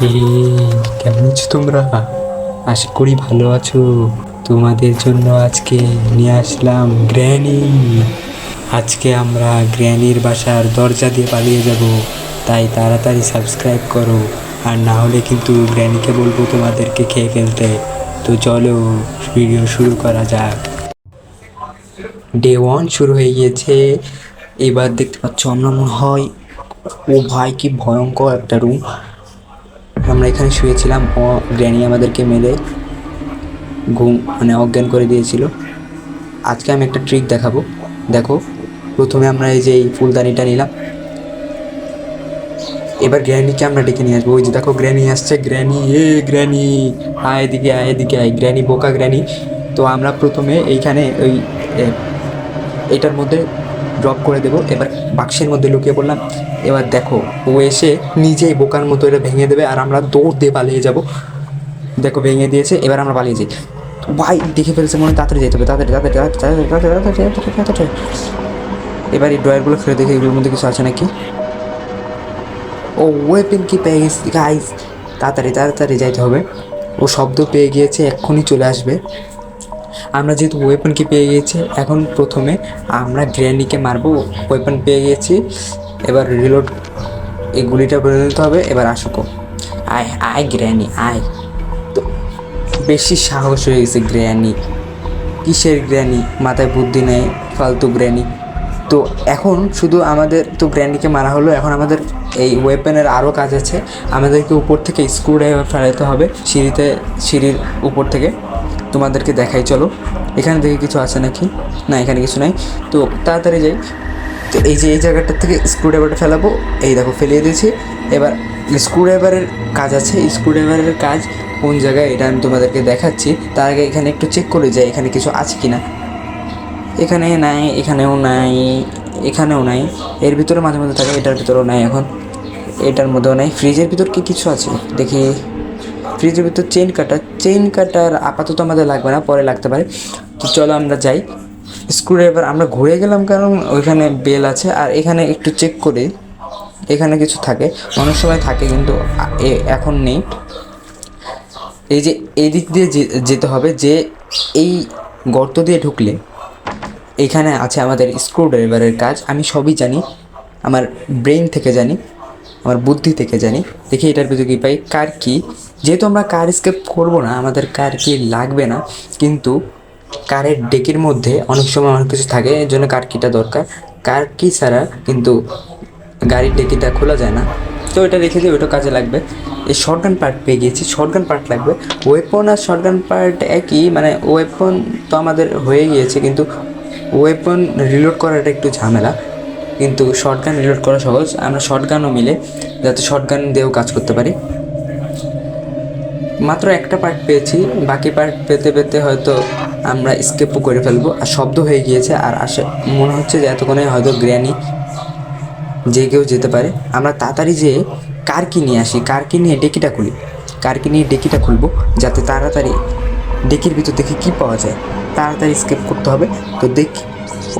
কেমন আছো তোমরা? আশা করি ভালো আছো। তোমাদের জন্য আজকে নিয়ে আসলাম গ্র্যানি। আজকে আমরা গ্র্যানির বাসার দরজা দিয়ে পালিয়ে যাব, তাই তাড়াতাড়ি সাবস্ক্রাইব করো। আর না হলে কিন্তু গ্র্যানিকে বলব তোমাদেরকে খেয়ে ফেলতে। তো চলো, ভিডিও শুরু করা যাক। ডে ওয়ান শুরু হয়ে গিয়েছে। এবার দেখতে পাচ্ছ আমরা মনে হয়, ও ভাই কি ভয়ঙ্কর একটা রুম আমরা এখানে শুয়েছিলাম। ও গ্র্যানি আমাদেরকে মেরে ঘুম মানে অজ্ঞান করে দিয়েছিল। আজকে আমি একটা ট্রিক দেখাবো। দেখো, প্রথমে আমরা এই যে এই ফুলদানিটা নিলাম। এবার গ্র্যানিকে আমরা ডেকে নিয়ে আসব। ওই যে দেখো, গ্র্যানি আসছে। গ্র্যানি, এ গ্র্যানি, আয় এদিকে আয় এদিকে আয়। গ্র্যানি, বোকা গ্র্যানি। তো আমরা প্রথমে এইখানে ওই এটার মধ্যে ড্রপ করে দেবো। এবার বাক্সের মধ্যে লুকিয়ে পড়লাম। এবার দেখো, ও এসে নিজেই বোকার মতো এটা ভেঙে দেবে আর আমরা দৌড় দিয়ে পালিয়ে যাব। দেখো, ভেঙে দিয়েছে, এবার আমরা পালিয়ে যাই। ভাই, দেখে ফেলছে মনে তাড়াতাড়ি যেতে হবে, তাড়াতাড়ি তাড়াতাড়ি তাড়াতাড়ি তাড়াতাড়ি এবার এই ড্রয়ারগুলো খুলে দেখে এগুলোর মধ্যে কিছু আছে নাকি। ও ওয়েপেন কি পেয়ে গেছি গাইস তাড়াতাড়ি তাড়াতাড়ি যাইতে হবে। ও শব্দ পেয়ে গিয়েছে, এক্ষুনি চলে আসবে। আমরা যেহেতু ওয়েপন কি পেয়ে গিয়েছি এখন প্রথমে আমরা গ্র্যানিকে মারবো ওয়েপন পেয়ে গিয়েছি এবার রিলোড এই গুলিটা বলে দিতে হবে, এবার আসুকো আয় আয় গ্র্যানি আয়। তো বেশি সাহস হয়ে গেছে গ্র্যানি কিসের গ্র্যানি মাথায় বুদ্ধি নেই, ফালতু গ্র্যানি তো এখন শুধু আমাদের, তো গ্র্যান্ডিকে মারা হলো, এখন আমাদের এই ওয়েপেনের আরও কাজ আছে। আমাদেরকে উপর থেকে স্ক্রু ড্রাইভার ফেলাতে হবে, সিঁড়িতে, সিঁড়ির উপর থেকে। তোমাদেরকে দেখাই, চলো। এখানে দেখে কিছু আছে নাকি? না, এখানে কিছু নাই। তো তাড়াতাড়ি যাই। তো এই যে, এই জায়গাটার থেকে স্ক্রু ড্রাইভারটা ফেলাবো। এই দেখো, ফেলিয়ে দিয়েছি। এবার স্ক্রু ড্রাইভারের কাজ আছে। স্ক্রু ড্রাইভারের কাজ কোন জায়গায়, এটা আমি তোমাদেরকে দেখাচ্ছি। তার আগে এখানে একটু চেক করে যাই, এখানে কিছু আছে কি না এখানে নাই, এখানেও নাই এখানেও নাই। এর ভিতরে মাঝে মাঝে থাকে, এটার ভিতরেও নাই এখন। এটার মধ্যেও নাই। ফ্রিজের ভিতর কি কিছু আছে? দেখি। ফ্রিজের ভিতর চেইন কাটার চেইন কাটার আপাতত আমাদের লাগবে না, পরে লাগতে পারে। তো চলো আমরা যাই। স্ক্রুড্রাইভার আমরা ঘুরে গেলাম কারণ ওইখানে বেল আছে। আর এখানে একটু চেক করে, এখানে কিছু থাকে। অনেক সময় থাকে কিন্তু এখন নেই। এই যে এদিক দিয়ে যেতে হবে, যে এই গর্ত দিয়ে ঢুকলে এখানে আছে আমাদের স্ক্রু ড্রাইভারের কাজ। আমি সবই জানি, আমার ব্রেন থেকে জানি, আমার বুদ্ধি থেকে জানি। দেখি এটার ভিতরে কী পাই। কার কি? যেহেতু আমরা কার স্কেপ করব না, আমাদের কার কি লাগবে না, কিন্তু কারের ডেকের মধ্যে অনেক সময় অনেক কিছু থাকে, এর জন্য কার কিটা দরকার। কার কি ছাড়া কিন্তু গাড়ির ডেকিটা খোলা যায় না। তো এটা রেখে দিই ওটা কাজে লাগবে। এই শর্টগান পার্ট পেয়ে গিয়েছি শর্টগান পার্ট লাগবে। ওয়েপন আর শর্টগান পার্ট একই মানে ওয়েপন তো আমাদের হয়ে গিয়েছে, কিন্তু ওয়েপন রিলোড করাটা একটু ঝামেলা। কিন্তু শর্টগান রিলোড করা সহজ, আমরা শর্টগানও মিলে যাতে শর্টগান দিয়েও কাজ করতে পারি। মাত্র একটা পার্ট পেয়েছি, বাকি পার্ট পেতে পেতে হয়তো আমরা স্কেপও করে ফেলব। আর শব্দ হয়ে গিয়েছে, আর আসে মনে হচ্ছে যে এতক্ষণে হয়তো গ্র্যানি যে কেউ যেতে পারে। আমরা তাড়াতাড়ি যেয়ে কার কি নিয়ে আসি। কার কি নিয়ে ডেকিটা খুলি। কার কি নিয়ে ডেকিটা খুলবো, যাতে তাড়াতাড়ি ডেকির ভিতর দেখে কী পাওয়া যায়, তাড়াতাড়ি স্কেপ করতে হবে। তো দেখি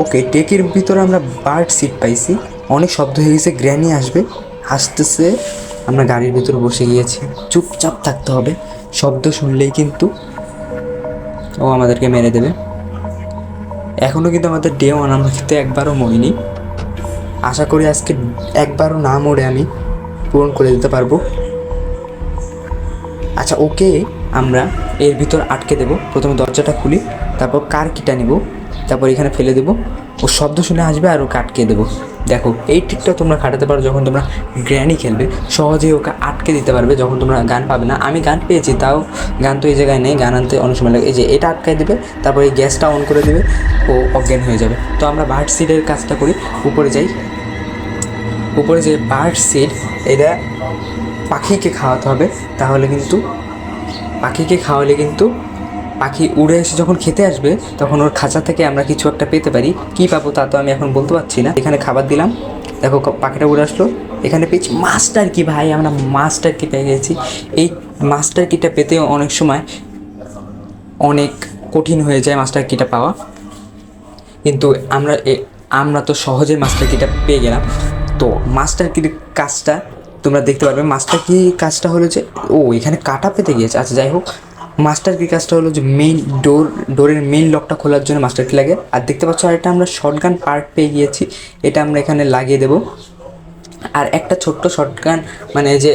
ওকে, ডেকের ভিতরে আমরা বার্ড সিট পাইছি। অনেক শব্দ হয়ে গেছে গ্র্যানি আসবে। আসতেছে আমরা গাড়ির ভিতরে বসে গিয়েছি। চুপচাপ থাকতে হবে। শব্দ শুনলেই কিন্তু ও আমাদেরকে মেরে দেবে। এখনও কিন্তু আমাদের ডে ওয়ান আমরা কিন্তু একবারও মরিনি। আশা করি আজকে একবারও না মরে আমি পূরণ করে দিতে পারব। আচ্ছা ওকে আমরা এর ভিতর আটকে দেবো। প্রথমে দরজাটা খুলি, তারপর কার কিটা নেব, তারপর এখানে ফেলে দেবো। ও শব্দ শুনে আসবে আর ওকে আটকে দেবো। দেখো, এই ট্রিকটা তোমরা খাটাতে পারো যখন তোমরা গ্র্যানি খেলবে সহজেই ওকে আটকে দিতে পারবে যখন তোমরা গান পাবে না। আমি গান পেয়েছি, তাও গান তো এই জায়গায় নেই, গান আনতে অনেক সময় লাগে। এই যে, এটা আটকাই দেবে, তারপর এই গ্যাসটা অন করে দেবে, ও অজ্ঞান হয়ে যাবে। তো আমরা বার্ড সিডের কাজটা করি, উপরে যাই। উপরে যে বার্ড সিড এটা পাখিকে খাওয়াতে হবে, তাহলে কিন্তু, পাখিকে খাওয়ালে কিন্তু পাখি উড়ে এসে যখন খেতে আসবে, তখন ওর খাঁচা থেকে আমরা কিছু একটা পেতে পারি। কী পাবো তা তো আমি এখন বলতে পারছি না। এখানে খাবার দিলাম। দেখো পাখিটা উড়ে আসলো। এখানে পেয়েছি মাস্টার কি ভাই? আমরা মাস্টার কি পেয়ে গেছি। এই মাস্টার কিটা পেতে অনেক সময় অনেক কঠিন হয়ে যায় মাস্টার কিটা পাওয়া। কিন্তু আমরা আমরা তো সহজে মাস্টার কিটা পেয়ে গেলাম। তো মাস্টার কির কাজটা তোমরা দেখতে পারবে। মাস্টার কি কাজটা হলো যে, ও এখানে কাটা পেতে গিয়েছে। আচ্ছা যাই হোক। মাস্টার কি কাজটা হলো যে মেইন ডোর ডোরের মেইন লকটা খোলার জন্য মাস্টার কি লাগে? আর দেখতে পাচ্ছ, আর এটা আমরা শর্টগান পার্ট পেয়ে গিয়েছি, এটা আমরা এখানে লাগিয়ে দেবো। আর একটা ছোট্ট শর্টগান মানে যে,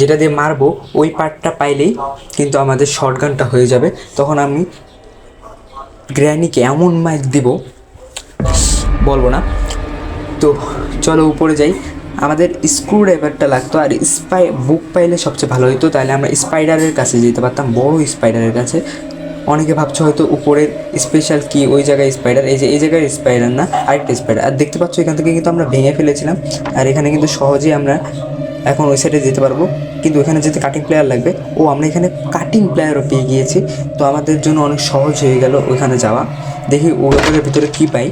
যেটা দিয়ে মারবো, ওই পার্টটা পাইলেই কিন্তু আমাদের শর্টগানটা হয়ে যাবে। তখন আমি গ্র্যানিকে এমন মাইক দিব, বলব না। তো চলো উপরে যাই। আমাদের স্ক্রু ড্রাইভারটা লাগতো আর স্পাই বুক পাইলে সবচেয়ে ভালো হতো তাহলে আমরা স্পাইডারের কাছে যেতে পারতাম, বড় স্পাইডারের কাছে। অনেকে ভাবছ হয়তো উপরের স্পেশাল কি, ওই জায়গায় স্পাইডার এই যে, এই জায়গায় স্পাইডার না, আরেকটা স্পাইডার আর দেখতে পাচ্ছ এখান থেকে কিন্তু আমরা ভেঙে ফেলেছিলাম। আর এখানে কিন্তু সহজেই আমরা এখন ওই সাইডে যেতে পারব। কিন্তু এখানে যেতে কাটিং প্লেয়ার লাগবে। ও, আমরা এখানে কাটিং প্লেয়ারও পেয়ে গিয়েছি। তো আমাদের জন্য অনেক সহজ হয়ে গেল ওইখানে যাওয়া। দেখি ওদের ভিতরে কী পাই।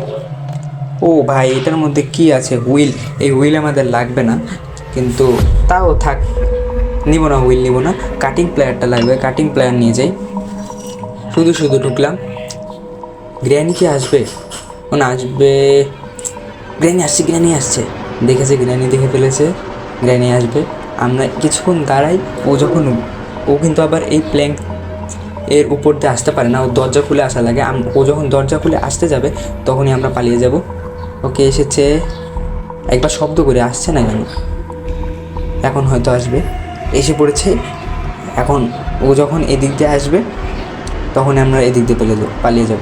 ও ভাই, এটার মধ্যে কি আছে? হুইল। এই হুইল আমাদের লাগবে না। কিন্তু তাও থাক, নিব না হুইল, নিব না। কাটিং প্লেয়ারটা লাগবে কাটিং প্লেয়ার নিয়ে যাই। শুধু শুধু ঢুকলাম। গ্র্যানি কি আসবে? ও না, আসবে। গ্র্যানি আসছে গ্র্যানি আসছে। দেখেছে গ্র্যানি দেখে ফেলেছে। গ্র্যানি আসবে। আমরা কিছুক্ষণ দাঁড়াই। ও যখন, ও কিন্তু আবার এই প্ল্যাঙ্ক এর উপর দিয়ে আসতে পারে না। ও দরজা খুলে আসা লাগে। ও যখন দরজা খুলে আসতে যাবে, তখনই আমরা পালিয়ে যাব। ওকে এসেছে। একবার শব্দ করে আসছে না কেন? এখন হয়তো আসবে। এসে পড়েছে। এখন ও যখন এদিক দিয়ে আসবে, তখন আমরা এদিক দিয়ে পালিয়ে যাব পালিয়ে যাব।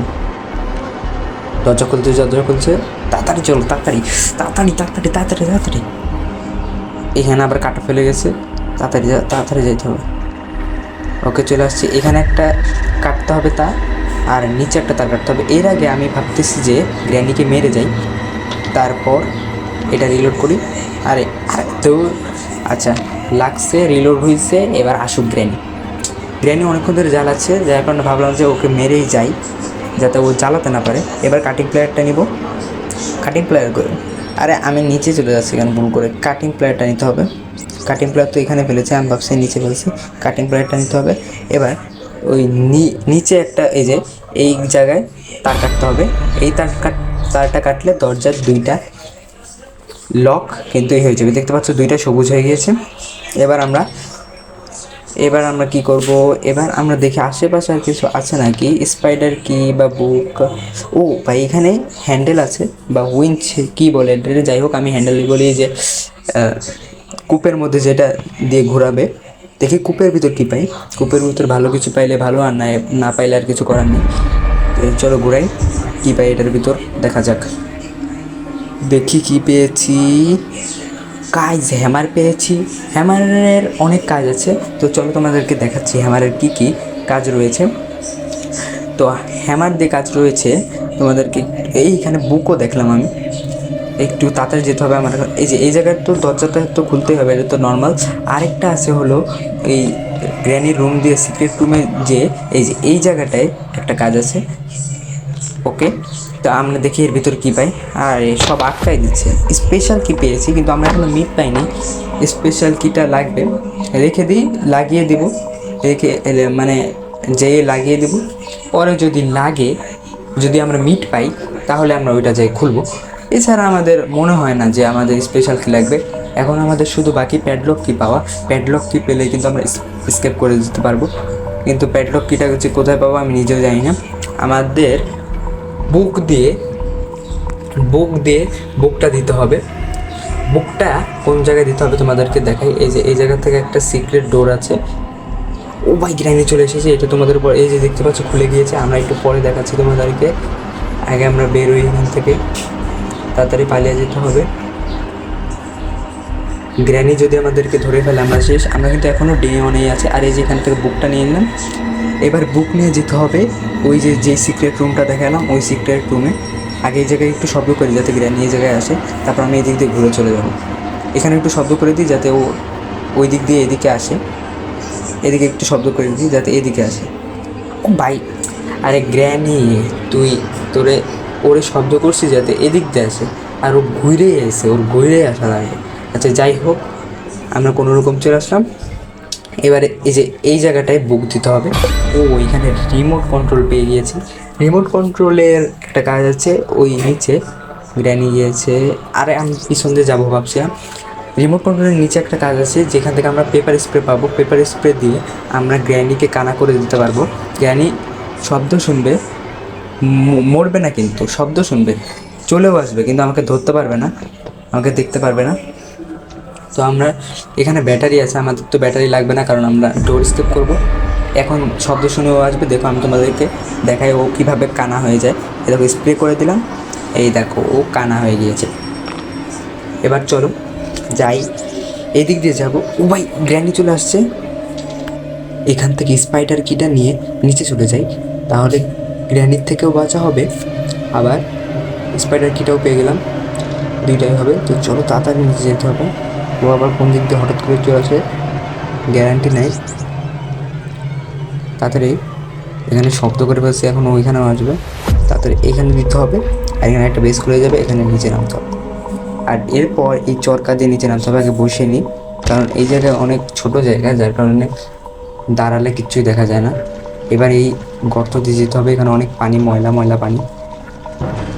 দরজা খুলতে দরজা খুলছে। তাড়াতাড়ি চলো, তাড়াতাড়ি। তাড়াতাড়ি তাড়াতাড়ি তাড়াতাড়ি তাড়াতাড়ি। এখানে আবার কাটা ফেলে গেছে। তাড়াতাড়ি তাড়াতাড়ি যেতে হবে। ওকে চলে আসছে। এখানে একটা কাটতে হবে তা, আর নিচে একটা তার কাটতে হবে। এর আগে আমি ভাবতেছি যে গ্র্যান্ডিকে মেরে যাই। তারপর এটা রিলোড করি। আরে তো আচ্ছা লাগছে রিলোড হয়েছে এবার আসুক গ্র্যানি গ্র্যানি অনেকক্ষণ ধরে জ্বালাচ্ছে, যার কারণে ভাবলাম যে ওকে মেরেই যাই, যাতে ও জ্বালাতে না পারে। এবার কাটিং প্লেয়ারটা নিব। কাটিং প্লেয়ার করে আরে, আমি নিচে চলে যাচ্ছি কেন? ভুল করে কাটিং প্লেয়ারটা নিতে হবে। কাটিং প্লেয়ার তো এখানে ফেলেছে আমি ভাবছি নিচে ফেলছি। কাটিং প্লেয়ারটা নিতে হবে। এবার ওই নিচে একটা এই যে, এই জায়গায় তার কাটতে হবে। এই তার কাট তারটা কাটলে দরজার দুইটা লক কিন্তু এই হয়ে যাবে। দেখতে পাচ্ছ দুইটা সবুজ হয়ে গিয়েছে। এবার আমরা এবার আমরা কি করব? এবার আমরা দেখি আশেপাশে আর কিছু আছে নাকি? স্পাইডার কি বা বুক ও ভাই, এখানে হ্যান্ডেল আছে বা উইঞ্চ কি বলে যাই হোক, আমি হ্যান্ডেল বলি যে কূপের মধ্যে যেটা দিয়ে ঘোরাবে। দেখি কূপের ভিতর কী পাই? কূপের ভিতর ভালো কিছু পাইলে ভালো, আর না পাইলে আর কিছু করার নেই। চলো ঘুরাই। কি পাই এটার ভিতর? দেখা যাক। দেখি কি পেয়েছি। কাজ হ্যামার পেয়েছি। হ্যামারের অনেক কাজ আছে। তো চলো তোমাদেরকে দেখাচ্ছি হ্যামারের কি কি কাজ রয়েছে। তো হ্যামার দিয়ে কাজ রয়েছে তোমাদেরকে। এইখানে বুকও দেখলাম আমি। একটু তাড়াতাড়ি যেতে হবে আমার এই যে, এই জায়গায় তো দরজাটা তো খুলতেই হবে, এটা তো নর্মাল আরেকটা আছে হলো এই গ্র্যানির রুম দিয়ে সিক্রেট রুমে যে, এই যে, এই জায়গাটায় একটা কাজ আছে। ওকে তো আমরা দেখি এর ভিতর কী পাই। আর সব আটকাই দিচ্ছে। স্পেশাল কি পেয়েছি, কিন্তু আমরা এখনও মিট পাইনি। স্পেশাল কিটা লাগবে। রেখে দিই, লাগিয়ে দেব। রেখে মানে যে লাগিয়ে দেব। পরে যদি লাগে, যদি আমরা মিট পাই, তাহলে আমরা ওইটা যাই খুলবো। এছাড়া আমাদের মনে হয় না যে আমাদের স্পেশাল কি লাগবে। এখন আমাদের শুধু বাকি প্যাডলক কি পাওয়া। প্যাডলক কি পেলে কিন্তু আমরা স্কেপ করে দিতে পারব। কিন্তু প্যাডলক কিটা হচ্ছে কোথায় পাবো আমি নিজেও জানি না। আমাদের বুক দিয়ে বুক দিয়ে বুকটা দিতে হবে। বুকটা কোন জায়গায় দিতে হবে তোমাদেরকে দেখাই। এই যে, এই জায়গা থেকে একটা সিক্রেট ডোর আছে। ও ভাই গ্রাইনে চলে এসেছে। এটা তোমাদের উপর, এই যে দেখতে পাচ্ছ, খুলে গিয়েছে। আমরা একটু পরে দেখাচ্ছি তোমাদেরকে। আগে আমরা বেরোই এখান থেকে। তাড়াতাড়ি পালিয়ে যেতে হবে। গ্র্যানি যদি আমাদেরকে ধরে ফেলে, আমরা শেষ। আমরা কিন্তু এখনও ডে অনেই আছে। আর এই যে এখান থেকে বুকটা নিয়ে নিলাম। এবার বুক নিয়ে যেতে হবে ওই যে যে সিক্রেট রুমটা দেখালাম, ওই সিক্রেট রুমে আগে এই জায়গায় একটু শব্দ করি যাতে গ্র্যানি এই জায়গায় আসে। তারপর আমি এই দিক দিয়ে ঘুরে চলে যাব। এখানে একটু শব্দ করে দিই যাতে ও ওই দিক দিয়ে এদিকে আসে। এদিকে একটু শব্দ করে দিই যাতে এদিকে আসে। ভাই, আরে গ্র্যানি, তুই তোরে, ওরে শব্দ করছিস যাতে এদিক দিয়ে আসে। আর ও ঘুরেই আসে, ওর ঘুরেই আসা লাগে আচ্ছা যাই হোক, আমরা কোনো রকম চলে আসলাম। এবারে এই যে এই জায়গাটায় বুক দিতে হবে। ও ওইখানে রিমোট কন্ট্রোল পেয়ে গিয়েছি। রিমোট কন্ট্রোলের একটা কাজ আছে, ওই নিচে গ্র্যানি গিয়েছে। আরে, আমি পিছন দিয়ে যাব ভাবছিলাম। রিমোট কন্ট্রোলের নিচে একটা কাজ আছে, যেখান থেকে আমরা পেপার স্প্রে পাবো। পেপার স্প্রে দিয়ে আমরা গ্র্যানিকে কানা করে দিতে পারব। গ্র্যানি শব্দ শুনবে মরবে না কিন্তু, শব্দ শুনবে। চলেও আসবে, কিন্তু আমাকে ধরতে পারবে না, আমাকে দেখতে পারবে না। তো আমরা এখানে ব্যাটারি আছে, আমাদের তো ব্যাটারি লাগবে না, কারণ আমরা ডোর স্টেপ করব। এখন শব্দ শুনেও আসবে, দেখো আমি তোমাদেরকে দেখাই ও কীভাবে কানা হয়ে যায়। এ দেখো স্প্রে করে দিলাম, এই দেখো, ও কানা হয়ে গিয়েছে। এবার চলো যাই, এদিক দিয়ে যাব। ও ভাই গ্র্যান্ডি চলে আসছে। এখান থেকে স্পাইডার কিটা নিয়ে নিচে চলে যাই, তাহলে গ্র্যানির থেকেও বাঁচা হবে। আবার স্পাইডার কিটাও পেয়ে গেলাম, দুইটাই হবে। তো চলো তাড়াতাড়ি নিচে যেতে হবে। ও আবার কোন দিক দিয়ে হঠাৎ করে চলে আসে গ্যারান্টি নেই। তাড়াতাড়ি এখানে শব্দ করে বসে এখন ওইখানেও আসবে। তাড়াতাড়ি এখানে দিতে হবে আর এখানে একটা বেস খুলে যাবে, এখানে নিচে নামতে হবে। আর এরপর এই চরকা দিয়ে নিচে নামতে হবে, আগে বসে নিই। কারণ এই জায়গায় অনেক ছোট জায়গা, যার কারণে দাঁড়ালে কিচ্ছুই দেখা যায় না। এবার এই গর্ত দিয়ে যেতে হবে, এখানে অনেক পানি, ময়লা ময়লা পানি।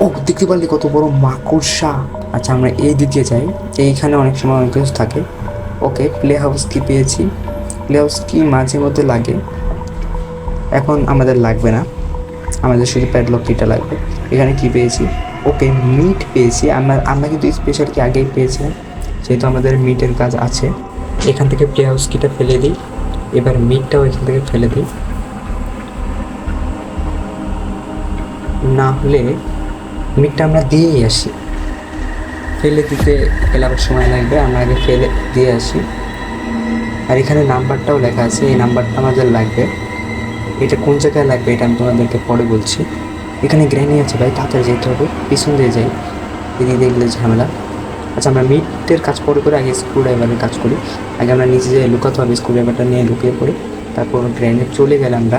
ও দেখতে পারলি কত বড় মাকড়সা। আচ্ছা আমরা এই দিকে যাই। এইখানে অনেক সময় অনেক কিছু থাকে। ওকে প্লে হাউস কি পেয়েছি? প্লে হাউস কি মাঝে মধ্যে লাগে? এখন আমাদের লাগবে না। আমাদের শুধু প্যাডলক কিটা লাগবে। এখানে কি পেয়েছি? ওকে মিট পেয়েছি। আমরা আমরা কিন্তু স্পেশাল কি আগেই পেয়েছিলাম যেহেতু আমাদের মিটের কাজ আছে। এখান থেকে প্লে হাউস কিটা ফেলে দিই। এবার মিটটাও এখান থেকে ফেলে দিই। না হলে মিটটা আমরা দিয়েই আসি। ফেলে দিতে আবার সময় লাগবে, আমরা আগে ফেলে দিয়ে আসি। আর এখানে নাম্বারটাও লেখা আছে, এই নাম্বারটা আমাদের লাগবে। এটা কোন জায়গায় লাগবে এটা আমি তোমাদেরকে পরে বলছি। এখানে গ্র্যানি আছে ভাই, তাড়াতাড়ি যেতে হবে, পিছন দিয়ে যাই। এদিকে দেখলে ঝামেলা। আচ্ছা আমরা মিটের কাজ পরে করে আগে স্ক্রু ড্রাইভারের কাজ করি। আগে আমরা নিচে যাই লুকাতে হবে স্ক্রু ড্রাইভারটা নিয়ে লুকিয়ে পড়ি। তারপর গ্র্যানে চলে গেলে আমরা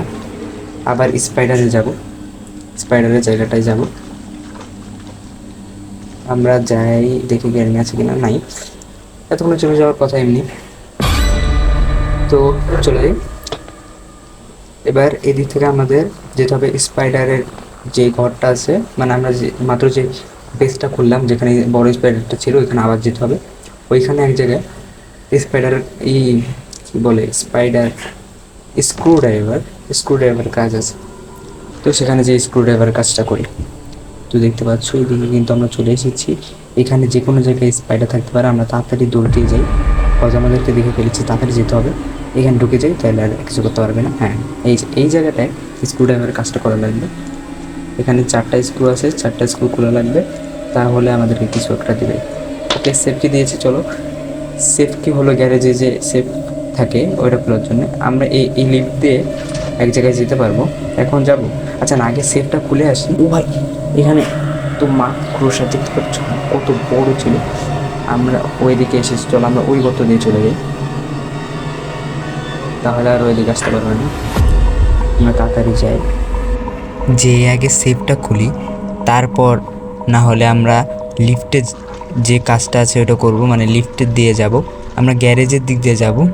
আবার স্পাইডারে যাব। স্পাইডারের জায়গাটায় যাব। আমরা যাই দেখি গ্যারিং আছে কিনা, নাই। এতক্ষণে চলে যাওয়ার কথা এমনি। তো চলে যাই। এবার এদিক থেকে আমাদের যেতে হবে স্পাইডারের যে ঘরটা আছে মানে আমরা যে, মাত্র যে বেসটা খুললাম, যেখানে বড় স্পাইডারটা ছিল, ওইখানে আবার যেতে হবে। ওইখানে এক জায়গায় স্পাইডার এই কী বলে spider screwdriver screwdriver কাজ আছে। তো সেখানে যে স্ক্রু ড্রাইভার কাজটা করি। তো দেখতে পাচ্ছ, এদিকে কিন্তু আমরা চলে এসেছি। এখানে যে কোনো জায়গায় স্পাইডার থাকতে পারে, আমরা তাড়াতাড়ি দৌড় দিয়ে যাই। হয়তো আমাদেরকে দেখে ফেলেছি, তাড়াতাড়ি যেতে হবে। এখানে ঢুকে যাই, তাহলে আর কিছু করতে পারবে না। হ্যাঁ এই এই জায়গাটায় স্ক্রু ড্রাইভারের কাজটা করা লাগবে। এখানে চারটা স্ক্রু আছে, চারটা স্ক্রু খোলা লাগবে। তাহলে আমাদেরকে কিছু একটা দেবে। ওকে সেফটি দিয়েছে, চলো। সেফটি হলো গ্যারেজে যে সেফ থাকে, ওইটা খোলার জন্য। আমরা এই এই লিফট দিয়ে এক জায়গায় যেতে পারব। এখন যাব। আচ্ছা না, আগে সেফটা খুলে আসি। ও ভাই এখানে তো মা ক্রোশা দেখতে পাচ্ছ কত বড় ছিল। আমরা ওই দিকে এসেছি চলো, আমরা ওই গর্ত দিয়ে চলে যাই। তাহলে আর ওই দিকে আসতে পারব না। আমরা তাড়াতাড়ি যাই। যে আগে সেফটা খুলি, তারপর না হলে আমরা লিফটে যে কাজটা আছে ওটা করব মানে লিফটের দিয়ে যাব। আমরা গ্যারেজের দিক দিয়ে যাব।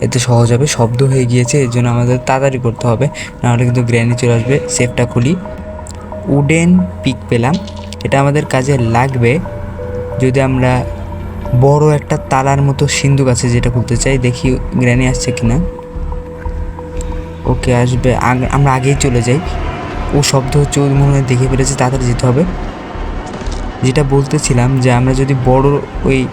এতে সহজ হবে, শব্দ হয়ে গিয়েছে, এর জন্য আমাদের তাড়াতাড়ি করতে হবে। নাহলে কিন্তু গ্র্যানি চলে আসবে, সেফটা খুলি। উডেন পিক পেলাম। এটা আমাদের কাজে লাগবে যদি আমরা বড় একটা তালার মতো সিন্ধুক আছে যেটা খুলতে চাই, দেখি গ্র্যানি আসছে কিনা। ওকে, আসবে। আমরা আগেই চলে যাই। ও শব্দ হচ্ছে ও মনে হয় দেখে ফেলেছে, তাড়াতাড়ি যেতে হবে। যেটা বলতেছিলাম যে আমরা যদি বড় ওই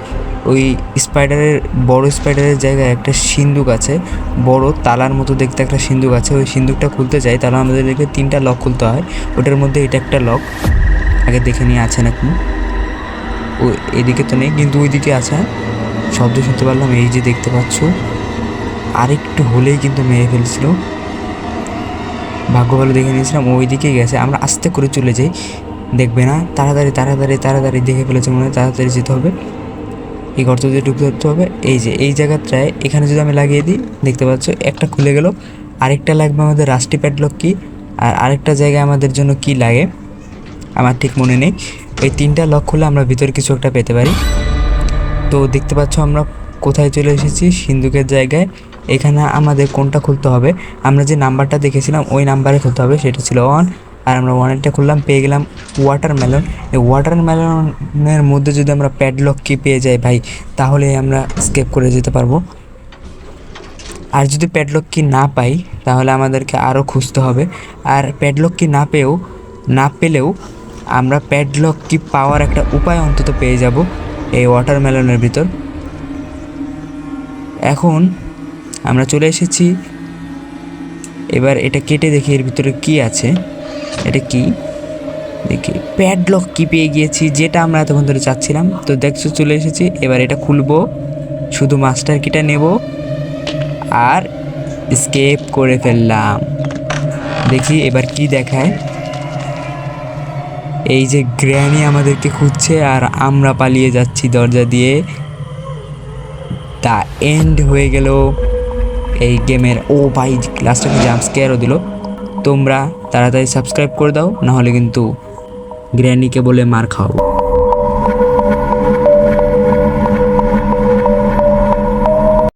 ওই স্পাইডারের বড় স্পাইডারের জায়গায় একটা সিন্দুক আছে। বড় তালার মতো দেখতে একটা সিন্দুক আছে। ওই সিন্দুকটা খুলতে চাই তাহলে আমাদেরকে তিনটা লক খুলতে হয়। ওটার মধ্যে এটা একটা লক আগে দেখে নিয়ে আছে নাকি ও, এদিকে তো নেই, কিন্তু ওইদিকে আছে। শব্দ শুনতে পারলাম, এই যে দেখতে পাচ্ছ। আরেকটু হলেই কিন্তু মেরে ফেলছিল। ভাগ্য ভালো দেখে নিয়েছিলাম ওই দিকে গেছে। আমরা আস্তে করে চলে যাই। দেখবে না? তাড়াতাড়ি তাড়াতাড়ি তাড়াতাড়ি দেখে ফেলেছে মনে হয়, তাড়াতাড়ি যেতে হবে। এই গর্ত দিয়ে ঢুকতে ধরতে হবে। এই যে, এই জায়গাটায় এখানে যদি আমি লাগিয়ে দিই, দেখতে পাচ্ছ, একটা খুলে গেল। আরেকটা লাগবে আমাদের রাস্টি প্যাডলক কি? আর আরেকটা জায়গায় আমাদের জন্য কি লাগে? আমার ঠিক মনে নেই। এই তিনটা লক খুলে আমরা ভিতরে কিছু একটা পেতে পারি। তো দেখতে পাচ্ছ, আমরা কোথায় চলে এসেছি? সিন্ধুকের জায়গায়। এখানে আমাদের কোনটা খুলতে হবে? আমরা যে নাম্বারটা দেখেছিলাম, ওই নাম্বারে খুলতে হবে। সেটা ছিল ওয়ান আর আমরা ওয়ানেটটা খুললাম, পেয়ে গেলাম ওয়াটারমেলন এই ওয়াটারমেলনের মধ্যে যদি আমরা প্যাডলক কি পেয়ে যাই ভাই, তাহলে আমরা স্কেপ করে যেতে পারব। আর যদি প্যাডলক কি না পাই, তাহলে আমাদেরকে আরও খুঁজতে হবে। আর প্যাডলক কি না পেয়েও, না পেলেও আমরা প্যাডলক কি পাওয়ার একটা উপায় অন্তত পেয়ে যাব এই ওয়াটারমেলনের ভিতর। এখন আমরা চলে এসেছি। এবার এটা কেটে দেখি এর ভিতরে কি আছে। এটা কি? দেখি। প্যাডলক কি পেয়ে গিয়েছি, যেটা আমরা এতক্ষণ ধরে চাচ্ছিলাম। তো দেখছ চলে এসেছি। এবার এটা খুলবো। শুধু মাস্টার কিটা নেব। আর স্কেপ করে ফেললাম। দেখি এবার কি দেখায়। এই যে গ্র্যানি আমাদেরকে খুঁজছে আর আমরা পালিয়ে যাচ্ছি দরজা দিয়ে। দ্য এন্ড হয়ে গেল। এই গেমের ও ভাই লাস্টে জাম্প স্কেয়ারও দিল। তোমরা তাড়াতাড়ি সাবস্ক্রাইব করে দাও নাহলে কিন্তু গ্র্যানিকে বলে মার খাও